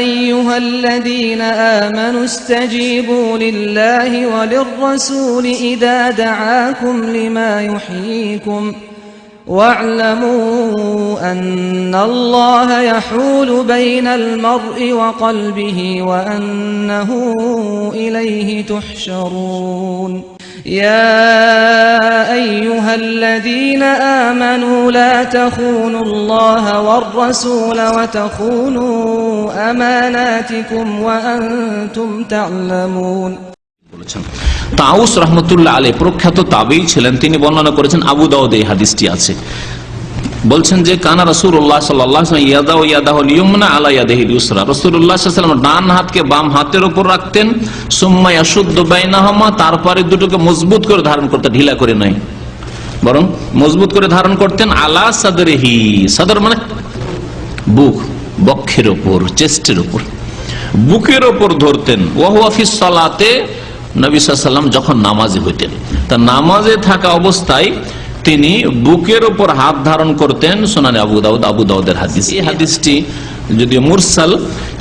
أيها الذين آمنوا استجيبوا لله وللرسول إذا دعاكم لما يحييكم واعلموا أن الله يحول بين المرء وقلبه وأنه إليه تحشرون. يا أيها الذين آمنوا لا تخونوا الله والرسول وتخونوا أماناتكم وأنتم تعلمون বলেছেন তাউস রহমতুল্লাহ আলী প্রখ্যাত তাবেই ছিলেন তিনি বর্ণনা করেছেন আবু দাউদ এই হাদিসটি আছে বলছেন যে, কানা রসুল্লাহ সাল্লাম হাতকে বাম হাতের রাখতেন বাইনাহমা, তারপরে দুটোকে মজবুত করে ধারণ করতে ঢিলা করে বরং মজবুত করে ধারণ করতেন আলা সাদরেহি, সাদর মানে বুক, বক্ষের ওপর চেস্টের ওপর বুকের ওপর ধরতেন। ওয়াহুয়াফিস সালাতে যখন নামাজে হইতেন, তা নামাজে থাকা অবস্থায় তিনি বুকের ওপর হাত ধারণ করতেন সোনানি আবু দাউদ, আবু দাউদের হাদিস। এই হাদিসটি যদিও মুরসাল,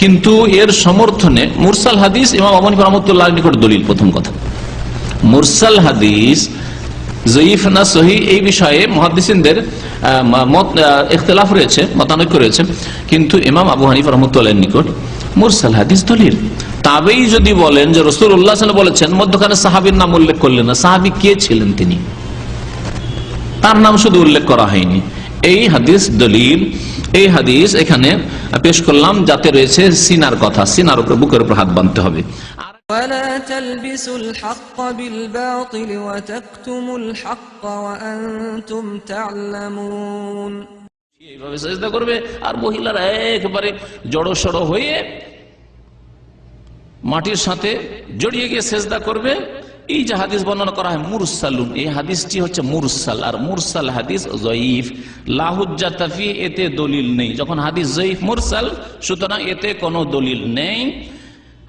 কিন্তু এর সমর্থনে মুরসাল হাদিস ইমাম আবনী রহমতুল্লাহ নিকট দলিল, প্রথম কথা। মুরসাল হাদিস জয়ীফ এই বিষয়ে মত রয়েছে কিন্তু ইমাম আবু নিকট মুরসাল হাদিস তাবেই যদি বলেন যে রসুল উল্লাহ বলেছেন, মধ্যখানে সাহাবির নাম উল্লেখ করলেন না। সাহাবি কে ছিলেন তিনি? তার নাম শুধু উল্লেখ করা হয়নি এই হাদিস দলিল এই হাদিস এখানে পেশ করলাম যাতে রয়েছে সিনার কথা সিনার উপর বুকের উপর হাত বাঁধতে হবে আর ولا تلبسوا الحق بالباطل وتكتموا الحق وأنتم تعلمون এইভাবে চেষ্টা করবে আর মহিলারা একবারে জড়ো সড়ো হয়ে মাটির সাথে জড়িয়ে গিয়ে সেজদা করবে এই যে হাদিস বর্ণনা করা হয় মুরসালুন, এই হাদিসটি হচ্ছে মুরসাল। আর মুরসাল হাদিস জয়ীফ। লাহুজ্জা তাফি, এতে দলিল নেই। যখন হাদিস জয়ীফ, মুরসাল, সুতরাং এতে কোনো দলিল নেই।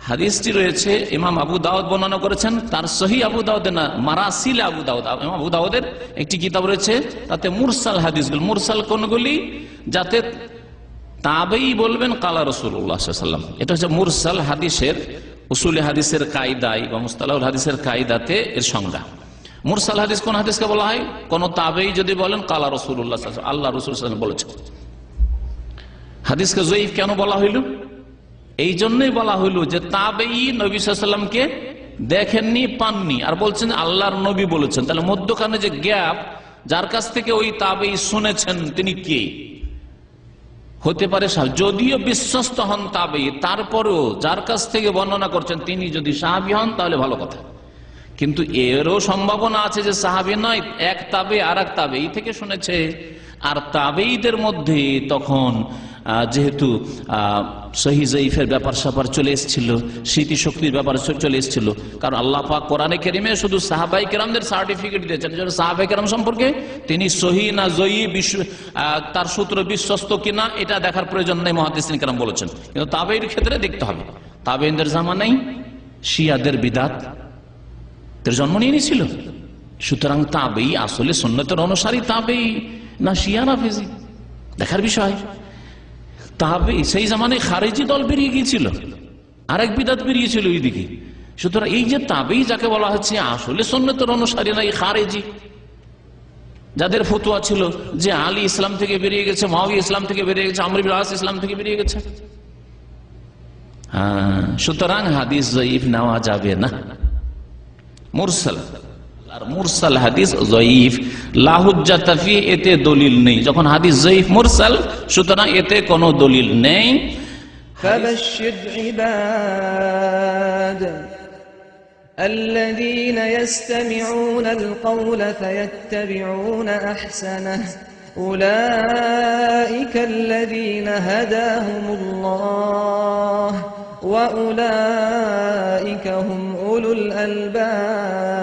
হাদিসটি রয়েছে, ইমাম আবু দাউদ বর্ণনা করেছেন, তার সহি আবু দাউদের না, মারাসিল আবু দাউদ। ইমাম আবু দাউদের একটি কিতাব রয়েছে, তাতে মুরসাল হাদিসগুলো, মুরসাল কোনগুলি? যাতে তাবেই বলবেন, কালা রসুল্লাহাম এটা হচ্ছে মুরসাল হাদিসের উসুল হাদিসের কায়দায় বা মুস্তালাহুল হাদিসের কায়দাতে এর সংজ্ঞা। মুরসাল হাদিস কোন হাদিসকে বলা হয়? কোন তাবেই যদি বলেন, কালা রসুল্লাহ আল্লাহ রসুল বলেছেন। হাদিসকে জয়ীফ কেন বলা হইল? এই জন্যই বলা হইল যে তাবেই নবী সাল্লামকে দেখেননি, পাননি, আর বলছেন আল্লাহর নবী বলেছেন। তাহলে মধ্যখানে যে গ্যাপ, যার কাছ থেকে ওই তাবেই শুনেছেন তিনি কে? হতে পারে যদিও বিশ্বস্ত হন তাবেই তারপরও যার কাছ থেকে বর্ণনা করছেন, তিনি যদি সাহাবি হন, তাহলে ভালো কথা। কিন্তু এরও সম্ভাবনা আছে যে সাহাবি নয়, এক তাবে আর এক তাবেই থেকে শুনেছে। আর তাবেইদের মধ্যে তখন যেহেতু সহি জয়ীফের ব্যাপার স্যাপার চলে এসেছিল, স্মৃতিশক্তির ব্যাপার চলে এসেছিল, কারণ আল্লাহ পাক কোরআনে কেরিমে শুধু সাহাবাই কেরামদের সার্টিফিকেট দিয়েছেন। সাহাবাই কেরাম সম্পর্কে তিনি সহি না জয়ী বিশ্ব তার সূত্র বিশ্বস্ত কিনা, এটা দেখার প্রয়োজন নেই, মহাদিসিন কেরাম বলেছেন। কিন্তু তাবেইর ক্ষেত্রে দেখতে হবে। তাবেইনদের জামানাই শিয়াদের বিদাত। জন্ম নিয়ে নিয়েছিল। সুতরাং তাবেই আসলে সন্ন্যতের অনুসারী, তাবেই না শিয়া না ফেজি। দেখার বিষয় তাবে সেই জামানে খারেজি দল বেরিয়ে গিয়েছিল। আরেক বিদাত বেরিয়েছিল এইদিকে সুতরাং এই যে তাবেই যাকে বলা হচ্ছে আসলে সন্ন্যতের অনুসারী না, এই খারেজি। যাদের ফতুয়া ছিল যে আলী ইসলাম থেকে বেরিয়ে গেছে মাহবি ইসলাম থেকে বেরিয়ে গেছে, আমর ইসলাম থেকে বেরিয়ে গেছে। হ্যাঁ সুতরাং হাদিস জয়ীফ নেওয়া যাবে না। মুরসাল। আর মুরসাল হাদিস জয়ীফ। লাহুজ্জা তাফি এতে দলিল নেই। যখন হাদিস জয়ীফ মুরসাল সুতরাং এতে কোনো দলিল নেই। الذين يستمعون القول فيتبعون أحسنه أولئك الذين هداهم الله وأولئك هم أولو الألباب